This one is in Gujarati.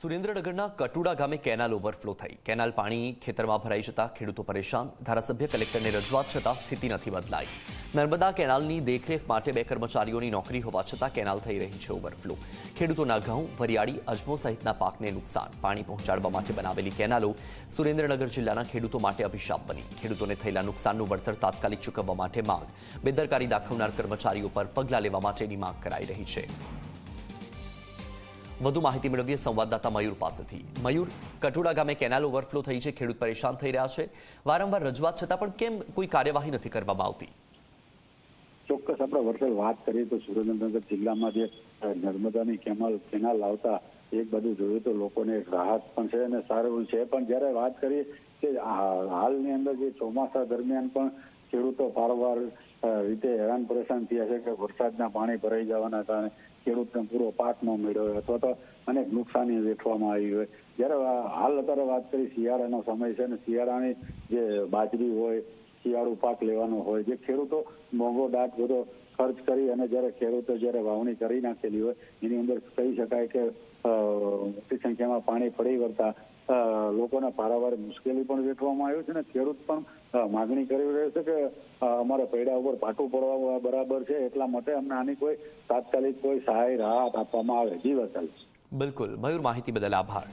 સુરેન્દ્રનગરના કટુડા ગામે કેનાલ ઓવરફ્લો થઈ. કેનાલ પાણી ખેતરમાં ભરાઈ જતા ખેડૂતો પરેશાન. ધારાસભ્ય કલેક્ટરને રજૂઆત છતાં સ્થિતિ નથી બદલાઈ. નર્મદા કેનાલની દેખરેખ માટે બે કર્મચારીઓની નોકરી હોવા છતાં કેનાલ થઈ રહી છે ઓવરફ્લો. ખેડૂતોના ઘઉં, વરિયાળી, અજમો સહિતના પાકને નુકસાન. પાણી પહોંચાડવા માટે બનાવેલી કેનાલો સુરેન્દ્રનગર જિલ્લાના ખેડૂતો માટે અભિશાપ બની. ખેડૂતોને થયેલા નુકસાનનું વળતર તાત્કાલિક ચૂકવવા માટે માંગ. બેદરકારી દાખવનાર કર્મચારીઓ પર પગલાં લેવા માટેની માંગ કરાઈ રહી છે. વધુ માહિતી મેળવીએ સંવાદદાતા મયુર પાસેથી. મયુર, કટોડા ગામે કેનાલ ઓવરફ્લો થઈ છે, ખેડૂત પરેશાન થઈ રહ્યા છે. વારંવાર રજૂઆત છતાં પણ કેમ કોઈ કાર્યવાહી નથી કરવામાં આવતી? ચોક્કસ, આપણે વર્ષે વાત કરીએ તો સુરેન્દ્રનગર જિલ્લામાં જે નર્મદાની કેનાલ કેનાલ આવતા એક બધું જોયું તો લોકોને રાહત પણ છે અને સારું છે. પણ જ્યારે વાત કરીએ કે હાલની અંદર જે ચોમાસા દરમિયાન પણ ખેડૂતો વારંવાર રીતે હેરાન પરેશાન થયા છે કે વરસાદના પાણી ભરાઈ જવાના કારણે ખેડૂતને પૂરો પાક ન મેળવ્યો અથવા તો અનેક નુકસાની વેઠવામાં આવી હોય. જ્યારે હાલ અત્યારે વાત કરી શિયાળાનો સમય છે અને શિયાળાની જે બાજરી હોય શિયાળુ પાક લેવાનો હોય. જે ખેડૂતો મોંઘો દાટ બધો ખર્ચ કરી અને જ્યારે ખેડૂતો જ્યારે વાવણી કરી નાખેલી હોય, એની અંદર કહી શકાય કે મોટી સંખ્યામાં પાણી પડી વળતા લોકોને પારાવાર મુશ્કેલી પણ વેઠવામાં આવ્યું છે અને ખેડૂત પણ માગણી કરી રહ્યો છે કે અમારે પૈડા ઉપર પાટું પડવા બરાબર છે એટલા માટે અમને આની કોઈ તાત્કાલિક કોઈ સહાય રાહત આપવામાં આવે. જી બિલકુલ. મયુર માહિતી બદલ આભાર.